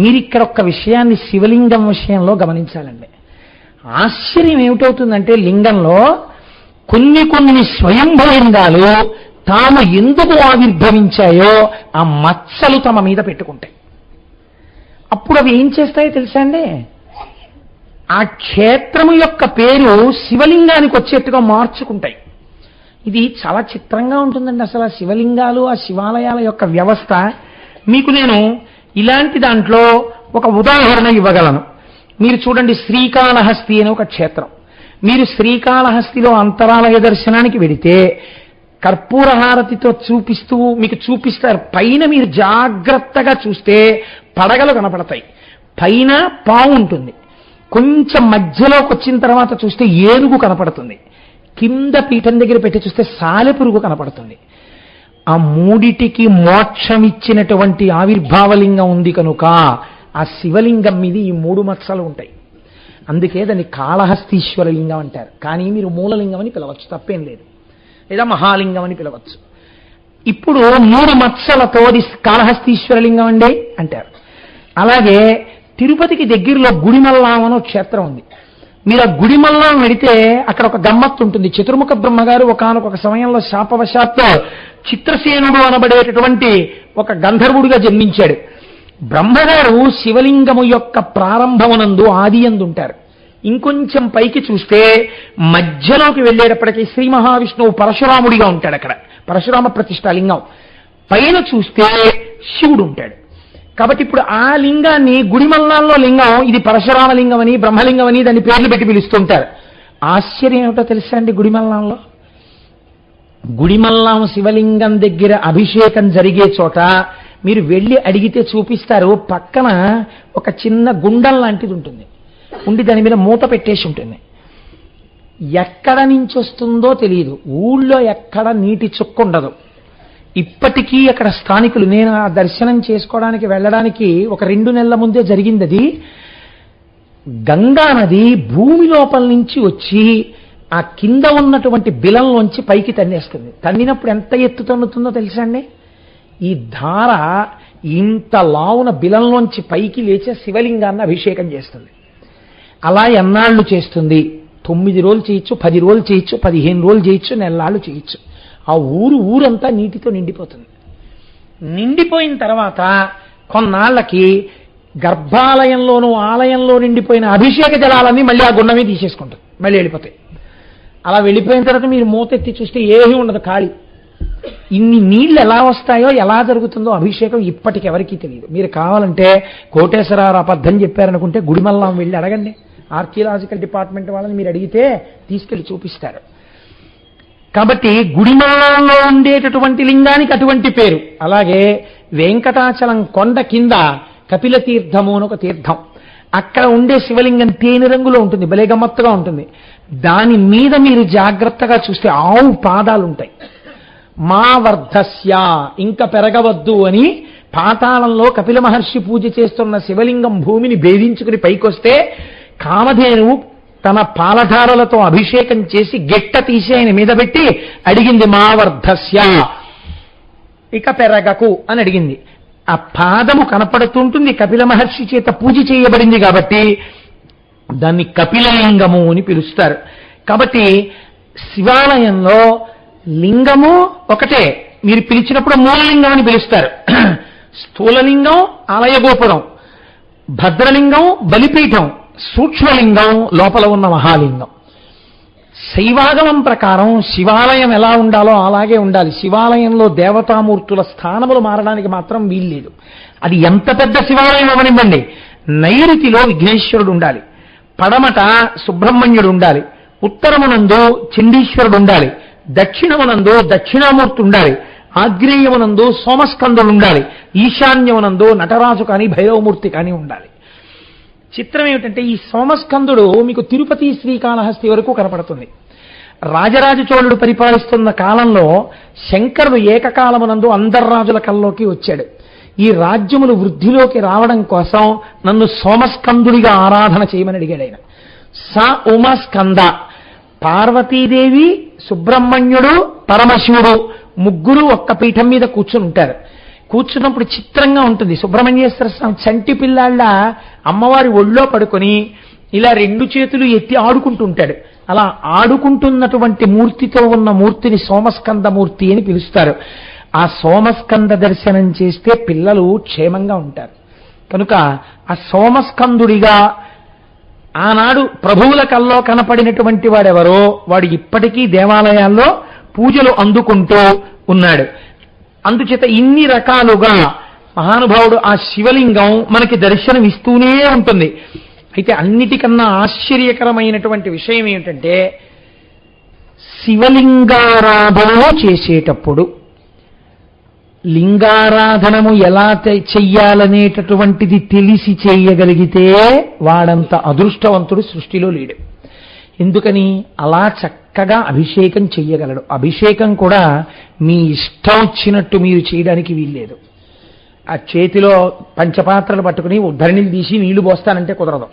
మీరు ఇక్కడ ఒక్క విషయాన్ని శివలింగం విషయంలో గమనించాలండి. ఆశ్చర్యం ఏమిటవుతుందంటే లింగంలో కొన్ని కొన్ని స్వయంభలింగాలు తాము ఎందుకు ఆవిర్భవించాయో ఆ మచ్చలు తమ మీద పెట్టుకుంటాయి. అప్పుడు అవి ఏం చేస్తాయో తెలుసా అండి? ఆ క్షేత్రము యొక్క పేరు శివలింగానికి వచ్చేట్టుగా మార్చుకుంటాయి. ఇది చాలా చిత్రంగా ఉంటుందండి అసలు ఆ శివలింగాలు ఆ శివాలయాల యొక్క వ్యవస్థ. మీకు నేను ఇలాంటి దాంట్లో ఒక ఉదాహరణ ఇవ్వగలను. మీరు చూడండి శ్రీకాళహస్తి అనే ఒక క్షేత్రం. మీరు శ్రీకాళహస్తిలో అంతరాలయ దర్శనానికి వెడితే కర్పూర హారతితో చూపిస్తూ మీకు చూపిస్తారు. పైన మీరు జాగ్రత్తగా చూస్తే పడగలు కనపడతాయి. పైన పావు ఉంటుంది. కొంచెం మధ్యలోకి వచ్చిన తర్వాత చూస్తే ఏనుగు కనపడుతుంది. కింద పీఠం దగ్గర పెట్టి చూస్తే సాలెపురుగు కనపడుతుంది. ఆ మూడిటికి మోక్షం ఇచ్చినటువంటి ఆవిర్భావలింగం ఉంది కనుక ఆ శివలింగం మీద ఈ మూడు మత్సలు ఉంటాయి. అందుకే దాన్ని కాళహస్తీశ్వర లింగం అంటారు. కానీ మీరు మూలలింగం అని పిలవచ్చు తప్పేం లేదు. లేదా మహాలింగం అని పిలవచ్చు. ఇప్పుడు మూడు మత్సలతో అది కాళహస్తీశ్వర లింగం అండి అంటారు. అలాగే తిరుపతికి దగ్గరలో గుడిమల్లాం క్షేత్రం ఉంది. మీరు ఆ గుడిమల్లాం వెడితే అక్కడ ఒక గమ్మత్తు ఉంటుంది. చతుర్ముఖ బ్రహ్మగారు ఒకనొక సమయంలో శాపవశాత్తు చిత్రసేనుడు అనబడేటటువంటి ఒక గంధర్వుడిగా జన్మించాడు. బ్రహ్మగారు శివలింగము యొక్క ప్రారంభమునందు ఆది ఉంటారు ఇంకొంచెం పైకి చూస్తే మధ్యలోకి వెళ్ళేటప్పటికీ శ్రీ మహావిష్ణువు పరశురాముడిగా ఉంటాడు అక్కడ. పరశురామ ప్రతిష్ట లింగం. పైన చూస్తే శివుడు ఉంటాడు కాబట్టి ఇప్పుడు ఆ లింగాన్ని గుడిమల్లాల్లో లింగం ఇది పరశురామ లింగం అని బ్రహ్మలింగం అని దాన్ని పేర్లు పెట్టి పిలుస్తుంటారు. ఆశ్చర్యం ఏమిటో తెలుసా అండి గుడిమల్లాల్లో? గుడిమల్లాం శివలింగం దగ్గర అభిషేకం జరిగే చోట మీరు వెళ్ళి అడిగితే చూపిస్తారు పక్కన ఒక చిన్న గుండం లాంటిది ఉంటుంది. ఉండి దాని మీద మూత పెట్టేసి ఉంటుంది. ఎక్కడ నుంచి వస్తుందో తెలియదు. ఊళ్ళో ఎక్కడ నీటి చుక్క ఉండదు. ఇప్పటికీ అక్కడ స్థానికులు నేను ఆ దర్శనం చేసుకోవడానికి వెళ్ళడానికి ఒక రెండు నెలల ముందే జరిగింది అది గంగా నది భూమి లోపల నుంచి వచ్చి ఆ కింద ఉన్నటువంటి బిలంలోంచి పైకి తన్నేస్తుంది. తన్నినప్పుడు ఎంత ఎత్తు తన్నుతుందో తెలుసా అండి? ఈ ధార ఇంత లావున బిలంలోంచి పైకి లేచే శివలింగాన్ని అభిషేకం చేస్తుంది. అలా ఎన్నాళ్ళు చేస్తుంది? తొమ్మిది రోజులు చేయొచ్చు పది రోజులు చేయొచ్చు పదిహేను రోజులు చేయొచ్చు నెలలాళ్ళు చేయొచ్చు. ఆ ఊరు ఊరంతా నీటితో నిండిపోతుంది. నిండిపోయిన తర్వాత కొన్నాళ్ళకి గర్భాలయంలోనూ ఆలయంలో నిండిపోయిన అభిషేక జలాలన్నీ మళ్ళీ ఆ గుండమే తీసేసుకుంటుంది. మళ్ళీ వెళ్ళిపోతాయి. అలా వెళ్ళిపోయిన తర్వాత మీరు మూతెత్తి చూస్తే ఏమీ ఉండదు ఖాళీ. ఇన్ని నీళ్ళు ఎలా వస్తాయో ఎలా జరుగుతుందో అభిషేకం ఇప్పటికి ఎవరికీ తెలియదు. మీరు కావాలంటే కోటేశ్వరరావు అబద్ధం చెప్పారనుకుంటే గుడిమల్లం వెళ్ళి అడగండి. ఆర్కియలాజికల్ డిపార్ట్మెంట్ వాళ్ళని మీరు అడిగితే తీసుకెళ్ళి చూపిస్తారు. కాబట్టి గుడిమల్లంలో ఉండేటటువంటి లింగానికి అటువంటి పేరు. అలాగే వెంకటాచలం కొండ కింద కపిల తీర్థము అని ఒక తీర్థం. అక్కడ ఉండే శివలింగం తేనె రంగులో ఉంటుంది భలే గమ్మత్తుగా ఉంటుంది. దాని మీద మీరు జాగ్రత్తగా చూస్తే ఆవు పాదాలు ఉంటాయి మా వర్ధస్య ఇంకా పెరగవద్దు అని పాతాళంలో కపిల మహర్షి పూజ చేస్తున్న శివలింగం భూమిని భేదించుకుని పైకొస్తే కామధేనువు తన పాలధారలతో అభిషేకం చేసి గెట్ట తీసి ఆయన మీద పెట్టి అడిగింది మా వర్ధస్య. ఇక పెరగకు అని అడిగింది. ఆ పాదము కనపడుతుంటుంది. కపిల మహర్షి చేత పూజ చేయబడింది కాబట్టి దాన్ని కపిలలింగము అని పిలుస్తారు. కాబట్టి శివాలయంలో లింగము ఒకటే. మీరు పిలిచినప్పుడు మూలలింగం అని పిలుస్తారు. స్థూలలింగం ఆలయ గోపురం భద్రలింగం బలిపీఠం సూక్ష్మలింగం లోపల ఉన్న మహాలింగం. శైవాగమం ప్రకారం శివాలయం ఎలా ఉండాలో అలాగే ఉండాలి. శివాలయంలో దేవతామూర్తుల స్థానములు మారడానికి మాత్రం వీల్లేదు. అది ఎంత పెద్ద శివాలయం అవనివ్వండి. నైరుతిలో విఘ్నేశ్వరుడు ఉండాలి. పడమట సుబ్రహ్మణ్యుడు ఉండాలి. ఉత్తరమునందు చండీశ్వరుడు ఉండాలి. దక్షిణమునందు దక్షిణామూర్తి ఉండాలి. ఆగ్నేయమునందు సోమస్కందుడు ఉండాలి. ఈశాన్యమునందు నటరాజు కానీ భైరవమూర్తి కానీ ఉండాలి. చిత్రం ఏమిటంటే ఈ సోమస్కందుడు మీకు తిరుపతి శ్రీకాళహస్తి వరకు కనపడుతుంది. రాజరాజ చోళుడు పరిపాలిస్తున్న కాలంలో శంకరుడు ఏకకాలమునందు అందర్రాజుల కల్లోకి వచ్చాడు. ఈ రాజ్యములు వృద్ధిలోకి రావడం కోసం నన్ను సోమస్కందుడిగా ఆరాధన చేయమని అడిగాడు ఆయన. స ఉమస్కంద పార్వతీదేవి సుబ్రహ్మణ్యుడు పరమశివుడు ముగ్గురు ఒక్క పీఠం మీద కూర్చుని ఉంటారు. కూర్చున్నప్పుడు చిత్రంగా ఉంటుంది. సుబ్రహ్మణ్యేశ్వర స్వామి చంటి పిల్లాళ్ళ అమ్మవారి ఒళ్ళో పడుకొని ఇలా రెండు చేతులు ఎత్తి ఆడుకుంటుంటాడు. అలా ఆడుకుంటున్నటువంటి మూర్తితో ఉన్న మూర్తిని సోమస్కంద మూర్తి అని పిలుస్తారు. ఆ సోమస్కంద దర్శనం చేస్తే పిల్లలు క్షేమంగా ఉంటారు. కనుక ఆ సోమస్కందుడిగా ఆనాడు ప్రభువుల కల్లో కనపడినటువంటి వాడెవరో వాడు ఇప్పటికీ దేవాలయాల్లో పూజలు అందుకుంటూ ఉన్నాడు. అందుచేత ఇన్ని రకాలుగా మహానుభావుడు ఆ శివలింగం మనకి దర్శనం ఇస్తూనే ఉంటుంది. అయితే అన్నిటికన్నా ఆశ్చర్యకరమైనటువంటి విషయం ఏమిటంటే శివలింగారాధన చేసేటప్పుడు లింగారాధనము ఎలా చెయ్యాలనేటటువంటిది తెలిసి చేయగలిగితే వాడంత అదృష్టవంతుడు సృష్టిలో లేడు. ఎందుకని అలా చక్కగా అభిషేకం చెయ్యగలడు. అభిషేకం కూడా మీ ఇష్టం వచ్చినట్టు మీరు చేయడానికి వీల్లేదు. ఆ చేతిలో పంచపాత్రలు పట్టుకుని ఉద్ధరణిని తీసి నీళ్ళు పోస్తానంటే కుదరదు.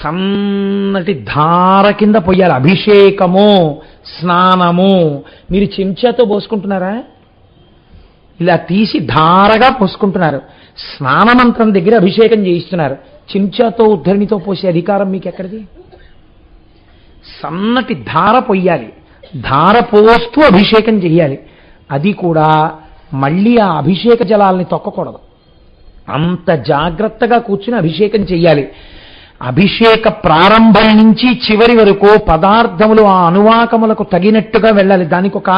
సన్నటి ధార కింద పొయ్యాలి అభిషేకము స్నానము. మీరు చెంచాతో పోసుకుంటున్నారా? ఇలా తీసి ధారగా పోసుకుంటున్నారు. స్నానమంత్రం దగ్గర అభిషేకం చేయిస్తున్నారు. చెంచాతో ఉద్ధరణితో పోసే అధికారం మీకు ఎక్కడిది సన్నటి ధార పొయ్యాలి. ధార పోస్తూ అభిషేకం చెయ్యాలి. అది కూడా మళ్ళీ ఆ అభిషేక జలాల్ని తొక్కకూడదు. అంత జాగ్రత్తగా కూర్చుని అభిషేకం చెయ్యాలి. అభిషేక ప్రారంభం నుంచి చివరి వరకు పదార్థములు ఆ అనువాకములకు తగినట్టుగా వెళ్ళాలి. దానికి ఒక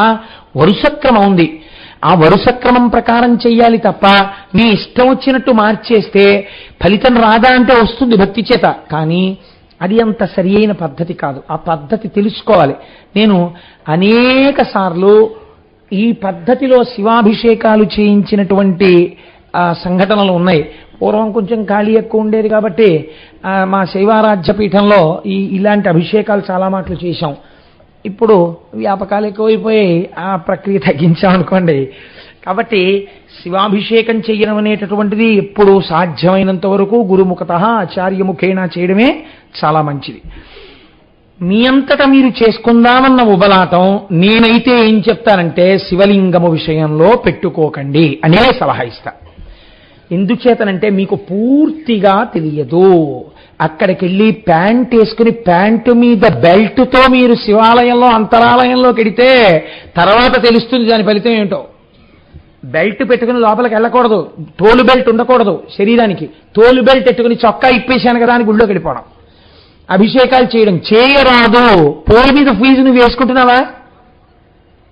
వరుసక్రమం ఉంది. ఆ వరుసక్రమం ప్రకారం చెయ్యాలి తప్ప మీ ఇష్టం వచ్చినట్టు మార్చేస్తే ఫలితం రాదా అంటే వస్తుంది భక్తి చేత. కానీ అది అంత సరి అయిన పద్ధతి కాదు. ఆ పద్ధతి తెలుసుకోవాలి. నేను అనేక సార్లు ఈ పద్ధతిలో శివాభిషేకాలు చేయించినటువంటి సంఘటనలు ఉన్నాయి. పూర్వం కొంచెం ఖాళీ ఎక్కువ ఉండేది కాబట్టి మా శైవారాధ్య పీఠంలో ఈ ఇలాంటి అభిషేకాలు చాలా మాటలు చేశాం. ఇప్పుడు వ్యాపకాలు ఎక్కువైపోయి ఆ ప్రక్రియ తగ్గించాం అనుకోండి కాబట్టి శివాభిషేకం చేయడం అనేటటువంటిది ఎప్పుడూ సాధ్యమైనంత వరకు గురుముఖత ఆచార్యముఖేణ చేయడమే చాలా మంచిది. మీ అంతట మీరు చేసుకుందామన్న ఉబలాటం నేనైతే ఏం చెప్తానంటే శివలింగము విషయంలో పెట్టుకోకండి అనే సలహా ఇస్తా. ఎందుచేతనంటే మీకు పూర్తిగా తెలియదు. అక్కడికి వెళ్ళి ప్యాంట్ వేసుకుని ప్యాంటు మీద బెల్ట్తో మీరు శివాలయంలో అంతరాలయంలోకి వెడితే తర్వాత తెలుస్తుంది దాని ఫలితం ఏంటో. బెల్ట్ పెట్టుకుని లోపలికి వెళ్ళకూడదు. తోలు బెల్ట్ ఉండకూడదు శరీరానికి. తోలు బెల్ట్ పెట్టుకుని చొక్కా ఇప్పేశాను కదా అని గుళ్ళోకి వెళ్ళిపోవడం. అభిషేకాలు చేయడం. చేయరాదు. పోయి మీద ఫీజు నువ్వు వేసుకుంటున్నావా?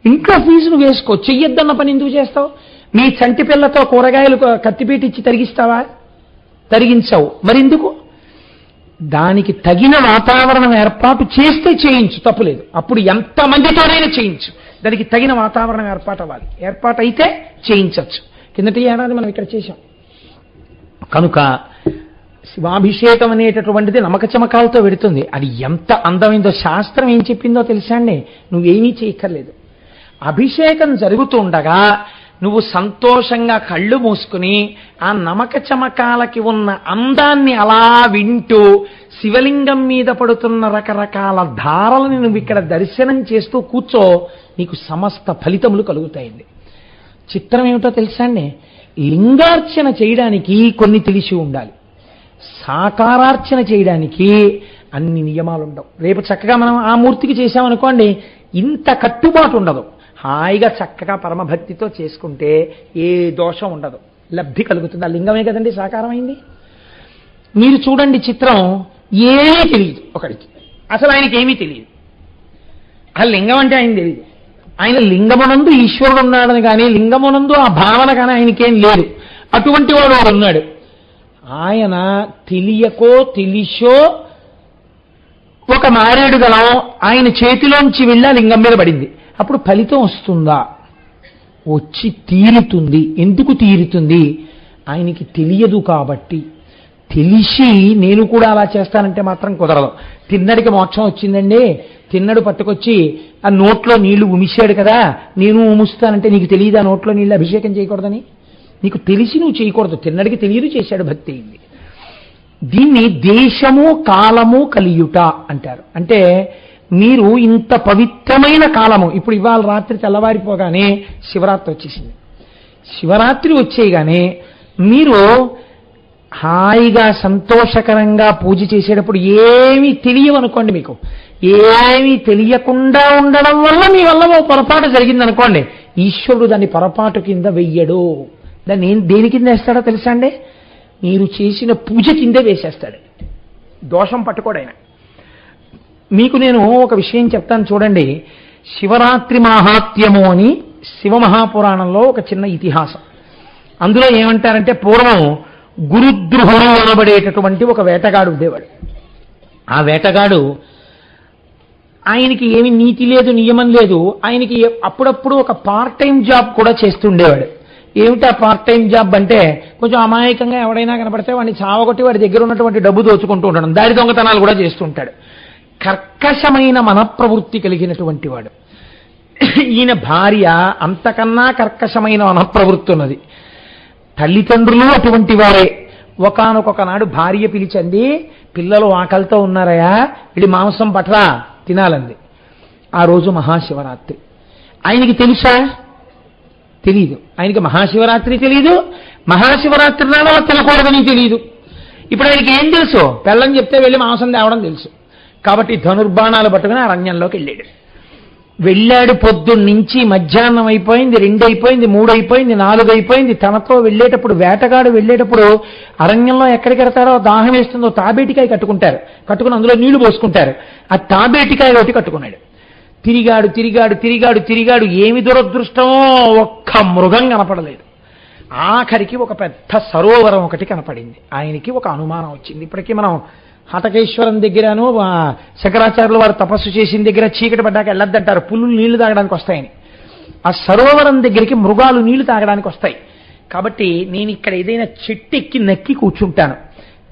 ఇంట్లో ఫీజు నువ్వు వేసుకో. చెయ్యొద్దన్న పని ఎందుకు చేస్తావు? మీ చంటి పిల్లతో కూరగాయలు కత్తిపీట ఇచ్చి తరిగిస్తావా? తరిగించావు. మరెందుకు? దానికి తగిన వాతావరణం ఏర్పాటు చేస్తే చేయించు. తప్పులేదు అప్పుడు ఎంతమందితోనైనా చేయించు. దానికి తగిన వాతావరణం ఏర్పాటు అవ్వాలి ఏర్పాటు చేయించవచ్చు. కిందటి ఏడాది మనం ఇక్కడ చేశాం. కనుక శివాభిషేకం అనేటటువంటిది నమ్మక చమకాలతో పెడుతుంది అది ఎంత అందమైందో శాస్త్రం ఏం చెప్పిందో తెలుసా అండి? నువ్వేమీ చేయక్కర్లేదు. అభిషేకం జరుగుతుండగా నువ్వు సంతోషంగా కళ్ళు మూసుకుని ఆ నమక చమకాలకి ఉన్న అందాన్ని అలా వింటూ శివలింగం మీద పడుతున్న రకరకాల ధారలని నువ్వు ఇక్కడ దర్శనం చేస్తూ కూర్చో నీకు సమస్త ఫలితములు కలుగుతాయండి. చిత్రం ఏమిటో తెలుసా అండి? లింగార్చన చేయడానికి కొన్ని తెలిసి ఉండాలి. సాకారార్చన చేయడానికి అన్ని నియమాలు ఉండవు రేపు చక్కగా మనం ఆ మూర్తికి చేశామనుకోండి ఇంత కట్టుబాటు ఉండదు. హాయిగా చక్కగా పరమభక్తితో చేసుకుంటే ఏ దోషం ఉండదు. లబ్ధి కలుగుతుంది. ఆ లింగమే కదండి సాకారమైంది? మీరు చూడండి చిత్రం ఏమీ తెలియదు ఒకడికి అసలు ఆయనకి ఏమీ తెలియదు. ఆ లింగం అంటే ఆయన తెలియదు. ఆయన లింగమునందు ఈశ్వరుడు ఉన్నాడని కానీ లింగమునందు ఆ భావన కానీ ఆయనకేం లేదు. అటువంటి వాడు వాడు ఉన్నాడు. ఆయన తెలియకో తెలిసో ఒక మారేడు గలం ఆయన చేతిలోంచి వెళ్ళి ఆ లింగం మీద పడింది. అప్పుడు ఫలితం వస్తుందా? వచ్చి తీరుతుంది. ఎందుకు తీరుతుంది? ఆయనకి తెలియదు కాబట్టి. తెలిసి నేను కూడా అలా చేస్తానంటే మాత్రం కుదరదు. తిన్నడికి మోక్షం వచ్చిందండి. తిన్నడు పట్టుకొచ్చి ఆ నోట్లో నీళ్ళు ఉమిశాడు కదా. నేను ఉముస్తానంటే నీకు తెలియదు ఆ నోట్లో నీళ్ళు అభిషేకం చేయకూడదని? నీకు తెలిసి నువ్వు చేయకూడదు. తిన్నడికి తెలియదు చేశాడు భక్తి. అయింది దీన్ని దేశము కాలము కలియుట అంటారు. అంటే మీరు ఇంత పవిత్రమైన కాలము ఇప్పుడు ఇవాళ రాత్రి తెల్లవారిపోగానే శివరాత్రి వచ్చేసింది. శివరాత్రి వచ్చేయగానే మీరు హాయిగా సంతోషకరంగా పూజ చేసేటప్పుడు ఏమీ తెలియవనుకోండి మీకు. ఏమీ తెలియకుండా ఉండడం వల్ల మీ వల్ల ఓ పొరపాటు జరిగిందనుకోండి. ఈశ్వరుడు దాన్ని పొరపాటు కింద వెయ్యడు. దాన్ని దేని కింద వేస్తాడో తెలుసా అండి? మీరు చేసిన పూజ కిందే వేసేస్తాడు. దోషం పట్టుకోడైనా మీకు నేను ఒక విషయం చెప్తాను చూడండి. శివరాత్రి మాహాత్మ్యము అని శివ మహాపురాణంలో ఒక చిన్న ఇతిహాసం. అందులో ఏమంటారంటే పూర్వం గురుద్రుహుడు అనబడేటటువంటి ఒక వేటగాడు ఉండేవాడు. ఆ వేటగాడు ఆయనకి ఏమి నీతి లేదు నియమం లేదు. ఆయనకి అప్పుడప్పుడు ఒక పార్ట్ టైం జాబ్ కూడా చేస్తుండేవాడు. ఏమిటి ఆ పార్ట్ టైం జాబ్ అంటే కొంచెం అమాయకంగా ఎవడైనా కనపడితే వాడిని చావగొట్టి వాడి దగ్గర ఉన్నటువంటి డబ్బు దోచుకుంటూ ఉండడం దారి దొంగతనాలు కూడా చేస్తుంటాడు కర్కశమైన మనప్రవృత్తి కలిగినటువంటి వాడు. ఈయన భార్య అంతకన్నా కర్కశమైన మనప్రవృత్తి ఉన్నది. తల్లిదండ్రులు అటువంటి వారే. ఒకనొక నాడు భార్య పిలిచంది పిల్లలు ఆకలితో ఉన్నారయా వీడి మాంసం పట్రా తినాలంది. ఆ రోజు మహాశివరాత్రి. ఆయనకి తెలుసా? తెలియదు ఆయనకి మహాశివరాత్రి తెలియదు మహాశివరాత్రి నాడు తినకూడదని తెలియదు ఇప్పుడు ఆయనకి ఏం తెలుసు? పెళ్ళని చెప్తే వెళ్ళి మాంసం తేవడం తెలుసు. కాబట్టి ధనుర్బాణాలు పట్టుకుని అరణ్యంలోకి వెళ్ళాడు. వెళ్ళాడు పొద్దున్నుంచి మధ్యాహ్నం అయిపోయింది రెండు అయిపోయింది మూడు అయిపోయింది నాలుగు అయిపోయింది తనతో వెళ్ళేటప్పుడు వేటగాడు వెళ్ళేటప్పుడు అరణ్యంలో ఎక్కడికి వెడతారో దాహం వేస్తుందో తాబేటికాయ కట్టుకుంటారు. కట్టుకుని అందులో నీళ్ళు పోసుకుంటారు. ఆ తాబేటికాయ ఒకటి కట్టుకున్నాడు. తిరిగాడు తిరిగాడు తిరిగాడు తిరిగాడు. ఏమి దురదృష్టమో ఒక్క మృగం కనపడలేదు. ఆఖరికి ఒక పెద్ద సరోవరం ఒకటి కనపడింది. ఆయనకి ఒక అనుమానం వచ్చింది. ఇప్పటికీ మనం హటకేశ్వరం దగ్గరను శంకరాచార్యులు వారు తపస్సు చేసిన దగ్గర చీకటి పడ్డాక వెళ్ళొద్దంటారు. పులులు నీళ్ళు తాగడానికి వస్తాయని. ఆ సరోవరం దగ్గరికి మృగాలు నీళ్ళు తాగడానికి వస్తాయి. కాబట్టి నేను ఇక్కడ ఏదైనా చెట్టు ఎక్కి నక్కి కూర్చుంటాను.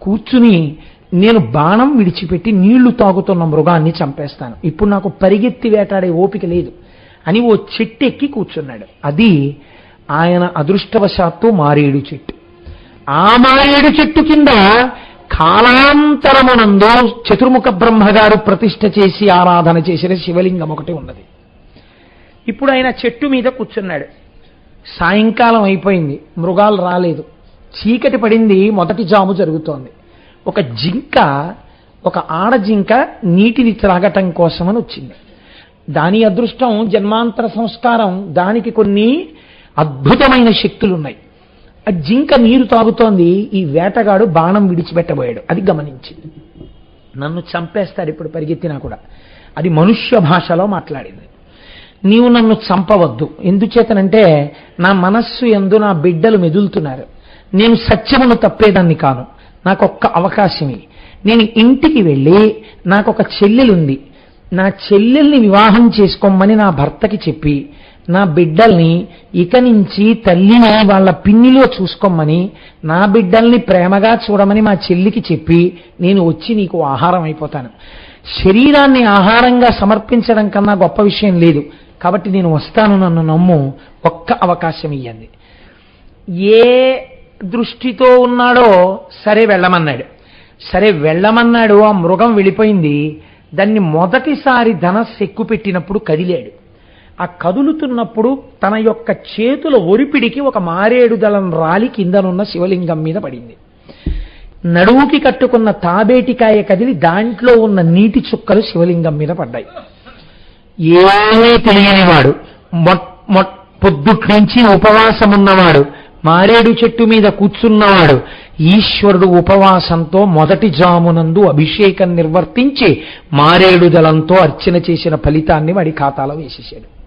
కూర్చుని నేను బాణం విడిచిపెట్టి నీళ్ళు తాగుతున్న మృగాన్ని చంపేస్తాను. ఇప్పుడు నాకు పరిగెత్తి వేటాడే ఓపిక లేదు అని ఓ చెట్టు ఎక్కి కూర్చున్నాడు. అది ఆయన అదృష్టవశాత్తు మారేడు చెట్టు. ఆ మారేడు చెట్టు కింద కాలాంతరమునందు చతుర్ముఖ బ్రహ్మగారు ప్రతిష్ఠ చేసి ఆరాధన చేసిన శివలింగం ఒకటి ఉన్నది. ఇప్పుడు ఆయన చెట్టు మీద కూర్చున్నాడు. సాయంకాలం అయిపోయింది. మృగాలు రాలేదు. చీకటి పడింది. మొదటి జాము జరుగుతోంది. ఒక జింక ఒక ఆడ జింక నీటిని త్రాగటం కోసమని వచ్చింది. దాని అదృష్టం జన్మాంతర సంస్కారం. దానికి కొన్ని అద్భుతమైన శక్తులు ఉన్నాయి ఆ జింక నీరు తాగుతోంది ఈ వేటగాడు బాణం విడిచిపెట్టబోయాడు. అది గమనించింది నన్ను చంపేస్తాడు ఇప్పుడు పరిగెత్తినా కూడా. అది మనుష్య భాషలో మాట్లాడింది. నీవు నన్ను చంపవద్దు. ఎందుచేతనంటే నా మనస్సు ఎందు నా బిడ్డలు మెదులుతున్నారు. నేను సత్యమును తప్పేదాన్ని కాను. నాకు ఒక్క అవకాశమే. నేను ఇంటికి వెళ్ళి నాకు ఒక చెల్లెలుంది. నా చెల్లెల్ని వివాహం చేసుకోమని నా భర్తకి చెప్పి నా బిడ్డల్ని ఇక నుంచి తల్లిని వాళ్ళ పిన్నిలో చూసుకోమని నా బిడ్డల్ని ప్రేమగా చూడమని మా చెల్లికి చెప్పి నేను వచ్చి నీకు ఆహారం అయిపోతాను. శరీరాన్ని ఆహారంగా సమర్పించడం కన్నా గొప్ప విషయం లేదు. కాబట్టి నేను వస్తాను నన్ను నమ్ము ఒక్క అవకాశం ఇయ్యండి. ఏ దృష్టితో ఉన్నాడో సరే వెళ్ళమన్నాడు. సరే వెళ్ళమన్నాడు ఆ మృగం వెళ్ళిపోయింది. దాన్ని మొదటిసారి ధనస్సు ఎక్కుపెట్టినప్పుడు కదిలాడు. ఆ కదులుతున్నప్పుడు తన యొక్క చేతుల ఒరిపిడికి ఒక మారేడుదలం రాలి కిందనున్న శివలింగం మీద పడింది. నడువుకి కట్టుకున్న తాబేటికాయ కదిలి దాంట్లో ఉన్న నీటి చుక్కలు శివలింగం మీద పడ్డాయి. ఏమీ తెలియనివాడు మొట్ పొద్దుట్నుంచి పొద్దుట్ నుంచి ఉపవాసం ఉన్నవాడు మారేడు చెట్టు మీద కూర్చున్నవాడు ఈశ్వరుడు ఉపవాసంతో మొదటి జామునందు అభిషేకం నిర్వర్తించి మారేడు దళంతో అర్చన చేసిన ఫలితాన్ని వాడి ఖాతాలో వేసేసాడు.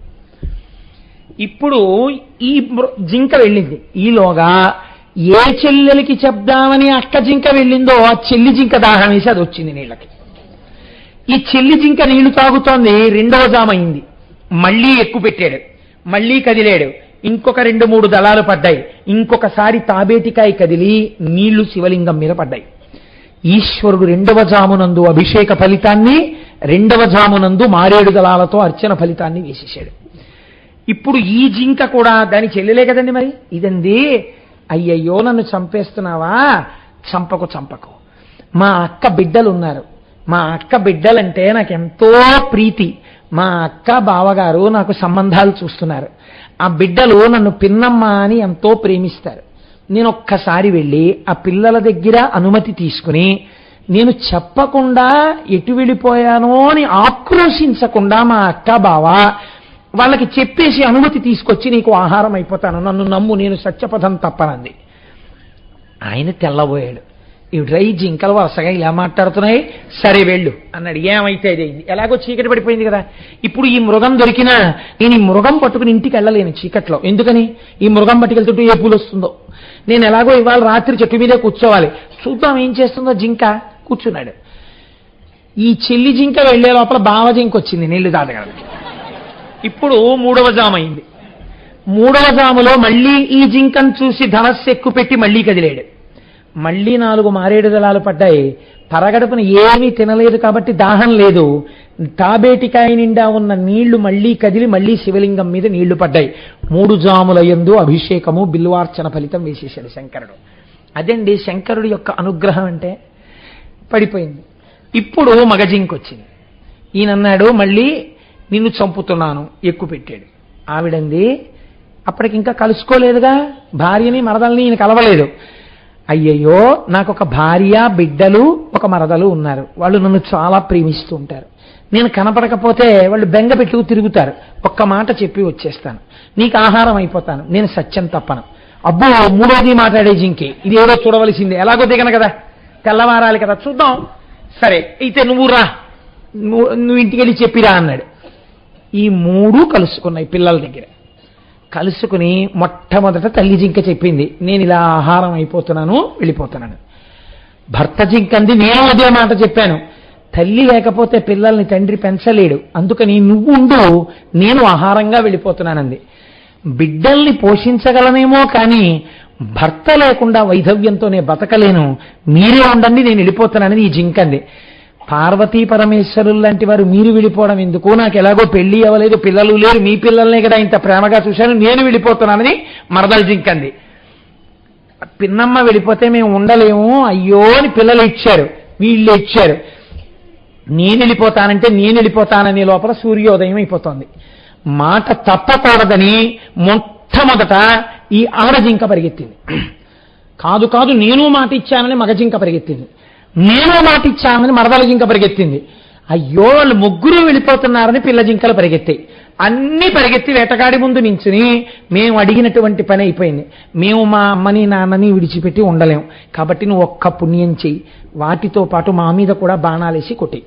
ఇప్పుడు ఈ జింక వెళ్ళింది. ఈలోగా ఏ చెల్లెలకి చెప్దామని అక్క జింక వెళ్ళిందో ఆ చెల్లి జింక దాహం వేసి అది వచ్చింది నీళ్ళకి. ఈ చెల్లి జింక నీళ్ళు తాగుతోంది రెండవ జామైంది. మళ్ళీ ఎక్కువ పెట్టాడు. మళ్ళీ కదిలాడు. ఇంకొక రెండు మూడు దళాలు పడ్డాయి. ఇంకొకసారి తాబేటికాయ కదిలి నీళ్ళు శివలింగం మీద పడ్డాయి. ఈశ్వరుడు రెండవ జామునందు అభిషేక ఫలితాన్ని రెండవ జామునందు మారేడు దళాలతో అర్చన ఫలితాన్ని వేసేశాడు ఇప్పుడు ఈ జింక కూడా దాని చెల్లెలే కదండి మరి? ఇదండి అయ్యయ్యో నన్ను చంపేస్తున్నావా? చంపకు చంపకు. మా అక్క బిడ్డలు ఉన్నారు మా అక్క బిడ్డలంటే నాకు ఎంతో ప్రీతి. మా అక్క బావగారు నాకు సంబంధాలు చూస్తున్నారు. ఆ బిడ్డలు నన్ను పిన్నమ్మ అని ఎంతో ప్రేమిస్తారు. నేను ఒక్కసారి వెళ్ళి ఆ పిల్లల దగ్గర అనుమతి తీసుకుని నేను చెప్పకుండా ఎటు వెళ్ళిపోయానో అని ఆక్రోశించకుండా మా అక్క బావ వాళ్ళకి చెప్పేసి అనుమతి తీసుకొచ్చి నీకు ఆహారం అయిపోతాను. నన్ను నమ్ము నేను సత్యపథం తప్పనంది. ఆయన తెల్లబోయాడు. ఈ జింకలు వరుసగా ఇలా మాట్లాడుతున్నాయి. సరే వెళ్ళు అన్నాడు. ఏమైతే అయింది? ఎలాగో చీకటి పడిపోయింది కదా. ఇప్పుడు ఈ మృగం దొరికినా నేను ఈ మృగం పట్టుకుని ఇంటికి వెళ్ళలేను చీకట్లో. ఎందుకని? ఈ మృగం పట్టుకెళ్తుంటూ ఏ పూలు వస్తుందో? నేను ఎలాగో ఇవాళ రాత్రి చెట్టు మీదే కూర్చోవాలి. చూద్దాం ఏం చేస్తుందో జింక కూర్చున్నాడు. ఈ చెల్లి జింక వెళ్ళే లోపల బావ జింక వచ్చింది నీళ్ళు తాగడానికి ఇప్పుడు మూడవ జాము అయింది. మూడవ జాములో మళ్ళీ ఈ జింకను చూసి ధనస్సు ఎక్కువ పెట్టి మళ్ళీ కదిలాడు. మళ్ళీ నాలుగు మారేడు దళాలు పడ్డాయి. పరగడుపున ఏమీ తినలేదు కాబట్టి దాహం లేదు. తాబేటికాయ నిండా ఉన్న నీళ్ళు మళ్ళీ కదిలి మళ్ళీ శివలింగం మీద నీళ్ళు పడ్డాయి. మూడు జాముల యందు అభిషేకము బిల్వార్చన ఫలితం వేసేశాడు శంకరుడు. అదండి శంకరుడి యొక్క అనుగ్రహం అంటే. పడిపోయింది. ఇప్పుడు మగజింకొచ్చింది ఈయనన్నాడు మళ్ళీ నిన్ను చంపుతున్నాను ఎక్కువ పెట్టాడు. ఆవిడంది అప్పటికి ఇంకా కలుసుకోలేదుగా భార్యని మరదల్ని ఈయన కలవలేదు. అయ్యయ్యో నాకు ఒక భార్య బిడ్డలు ఒక మరదలు ఉన్నారు. వాళ్ళు నన్ను చాలా ప్రేమిస్తూ ఉంటారు. నేను కనపడకపోతే వాళ్ళు బెంగ పెట్టుకు తిరుగుతారు. ఒక్క మాట చెప్పి వచ్చేస్తాను. నీకు ఆహారం అయిపోతాను. నేను సత్యం తప్పను. అబ్బో మూడోది మాట్లాడే జింకి. ఇది ఏదో చూడవలసిందే. ఎలాగో దిగను కదా. తెల్లవారాలి కదా. చూద్దాం. సరే అయితే నువ్వు రా. నువ్వు నువ్వు ఇంటికి వెళ్ళి చెప్పిరా అన్నాడు. ఈ మూడు కలుసుకున్నాయి పిల్లల దగ్గర. కలుసుకుని మొట్టమొదట తల్లి జింక చెప్పింది నేను ఇలా ఆహారం అయిపోతున్నాను వెళ్ళిపోతున్నాను. భర్త జింకంది నేను అదే మాట చెప్పాను. తల్లి లేకపోతే పిల్లల్ని తండ్రి పెంచలేడు. అందుకని నువ్వు ఉండు నేను ఆహారంగా వెళ్ళిపోతున్నానంది. బిడ్డల్ని పోషించగలనేమో కానీ భర్త లేకుండా వైధవ్యంతోనే బతకలేను. మీరే ఉండండి నేను వెళ్ళిపోతున్నానని ఈ జింకంది. పార్వతీ పరమేశ్వరులు లాంటి వారు మీరు విడిపోవడం ఎందుకు? నాకు ఎలాగో పెళ్ళి అవ్వలేదు పిల్లలు లేరు మీ పిల్లల్నే కదా ఇంత ప్రేమగా చూశాను నేను వెళ్ళిపోతున్నానని మరదలు జింకంది. పిన్నమ్మ వెళ్ళిపోతే మేము ఉండలేము అయ్యో అని పిల్లలు ఇచ్చారు వీళ్ళు ఇచ్చారు. నేను వెళ్ళిపోతానంటే నేను వెళ్ళిపోతాననే లోపల సూర్యోదయం అయిపోతుంది. మాట తప్పకూడదని మొట్టమొదట ఈ ఆడజింక పరిగెత్తింది. కాదు కాదు నేను మాట ఇచ్చానని మగజింక పరిగెత్తింది. నేను మాట ఇచ్చామని మరదల జింక పరిగెత్తింది. అయ్యో వాళ్ళు ముగ్గురు వెళ్ళిపోతున్నారని పిల్ల జింకలు పరిగెత్తాయి. అన్ని పరిగెత్తి వేటగాడి ముందు నించుని మేము అడిగినటువంటి పని అయిపోయింది. మేము మా అమ్మని నాన్నని విడిచిపెట్టి ఉండలేం. కాబట్టి నువ్వు ఒక్క పుణ్యం చెయ్యి. వాటితో పాటు మా మీద కూడా బాణాలేసి కొట్టి.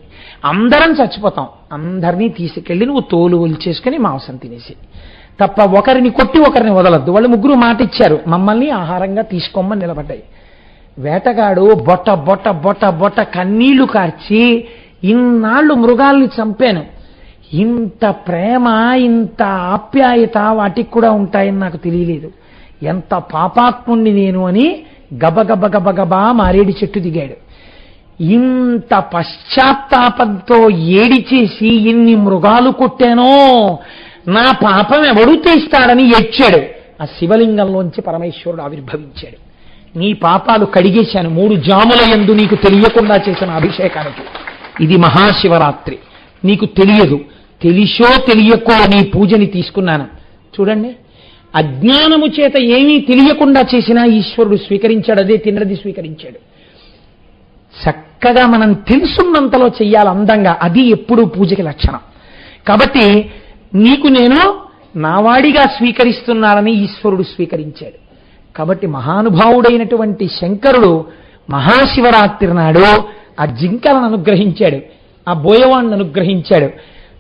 అందరం చచ్చిపోతాం. అందరినీ తీసుకెళ్ళి నువ్వు తోలు ఒలిచేసుకుని మాంసం తినేసి. తప్ప ఒకరిని కొట్టి ఒకరిని వదలద్దు. వాళ్ళు ముగ్గురు మాట ఇచ్చారు మమ్మల్ని ఆహారంగా తీసుకోమని నిలబడ్డాయి. వేటగాడు బొట్ట బొట్ట బొట్ట బొట్ట కన్నీళ్ళు కార్చి ఇన్నాళ్ళు మృగాల్ని చంపాను. ఇంత ప్రేమ ఇంత ఆప్యాయత వాటికి కూడా ఉంటాయని నాకు తెలియలేదు. ఎంత పాపాత్ముణ్ణి నేను అని గబగబ గబగబా మారేడి చెట్టు దిగాడు. ఇంత పశ్చాత్తాపంతో ఏడిచేసి ఎన్ని మృగాలు కొట్టానో నా పాపం ఎవడు తీస్తాడని ఏడ్చాడు. ఆ శివలింగంలోంచి పరమేశ్వరుడు ఆవిర్భవించాడు. నీ పాపాలు కడిగేశాను. మూడు జాముల యందు నీకు తెలియకుండా చేసిన అభిషేకానికి. ఇది మహాశివరాత్రి. నీకు తెలియదు. తెలిసో తెలియకో నీ పూజని తీసుకున్నాను. చూడండి. అజ్ఞానము చేత ఏమీ తెలియకుండా చేసినా ఈశ్వరుడు స్వీకరించాడు. అదే తిన్నది స్వీకరించాడు. చక్కగా మనం తెలుసున్నంతలో చెయ్యాలి అందంగా. అది ఎప్పుడూ పూజకి లక్షణం. కాబట్టి నీకు నేను నావాడిగా స్వీకరిస్తున్నానని ఈశ్వరుడు స్వీకరించాడు. కాబట్టి మహానుభావుడైనటువంటి శంకరుడు మహాశివరాత్రి నాడు ఆ జింకలను అనుగ్రహించాడు ఆ బోయవాణ్ణి అనుగ్రహించాడు.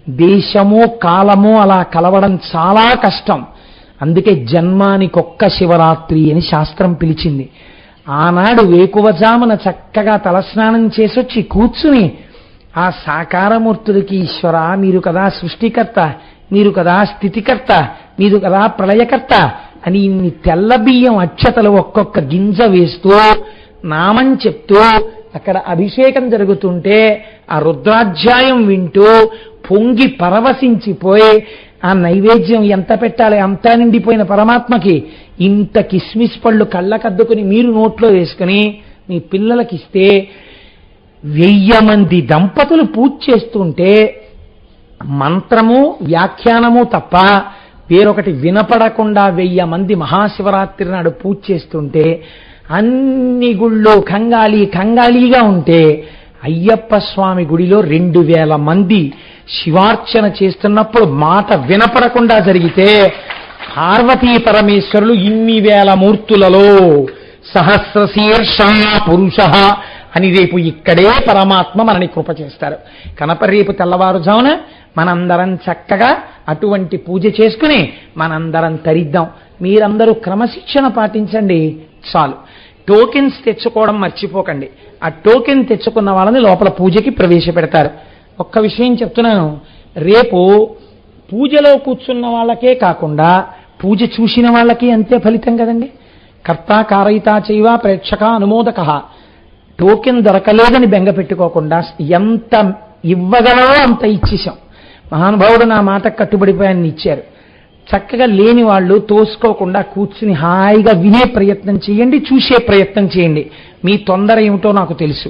దేశము కాలము అలా కలవడం చాలా కష్టం. అందుకే జన్మానికొక్క శివరాత్రి అని శాస్త్రం పిలిచింది. ఆనాడు వేకువజామున చక్కగా తలస్నానం చేసొచ్చి కూర్చుని ఆ సాకారమూర్తుడికి ఈశ్వర మీరు కదా సృష్టికర్త మీరు కదా స్థితికర్త మీరు కదా ప్రళయకర్త అని ఇన్ని తెల్ల బియ్యం అక్షతలు ఒక్కొక్క గింజ వేస్తూ నామం చెప్తూ అక్కడ అభిషేకం జరుగుతుంటే ఆ రుద్రాధ్యాయం వింటూ పొంగి పరవశించిపోయి ఆ నైవేద్యం ఎంత పెట్టాలి అంతా నిండిపోయిన పరమాత్మకి ఇంత కిస్మిస్ పళ్ళు కళ్ళకద్దుకుని మీరు నోట్లో వేసుకుని మీ పిల్లలకిస్తే వెయ్యి మంది దంపతులు పూజ చేస్తుంటే మంత్రము వ్యాఖ్యానము తప్ప వేరొకటి వినపడకుండా వెయ్యి మంది మహాశివరాత్రి నాడు పూజ చేస్తుంటే అన్ని గుళ్ళో కంగాళీ కంగాళీగా ఉంటే అయ్యప్ప స్వామి గుడిలో రెండు వేల మంది శివార్చన చేస్తున్నప్పుడు మాట వినపడకుండా జరిగితే పార్వతీ పరమేశ్వరులు ఇన్ని వేల మూర్తులలో సహస్ర శీర్ష పురుష అని రేపు ఇక్కడే పరమాత్మ మనని కృప చేస్తారు. కనప రేపు తెల్లవారుజామున మనందరం చక్కగా అటువంటి పూజ చేసుకుని మనందరం తరిద్దాం. మీరందరూ క్రమశిక్షణ పాటించండి. చాలు. టోకెన్స్ తెచ్చుకోవడం మర్చిపోకండి. ఆ టోకెన్ తెచ్చుకున్న వాళ్ళని లోపల పూజకి ప్రవేశపెడతారు. ఒక్క విషయం చెప్తున్నాను. రేపు పూజలో కూర్చున్న వాళ్ళకే కాకుండా పూజ చూసిన వాళ్ళకి అంతే ఫలితం కదండి. కర్త కారయిత చైవ ప్రేక్షక అనుమోదక. టోకెన్ దొరకలేదని బెంగ పెట్టుకోకుండా ఎంత ఇవ్వగలవో అంత ఇచ్చేశాం. మహానుభావుడు నా మాట కట్టుబడిపోయాన్ని ఇచ్చారు. చక్కగా లేని వాళ్ళు తోసుకోకుండా కూర్చుని హాయిగా వినే ప్రయత్నం చేయండి చూసే ప్రయత్నం చేయండి. మీ తొందర ఏమిటో నాకు తెలుసు.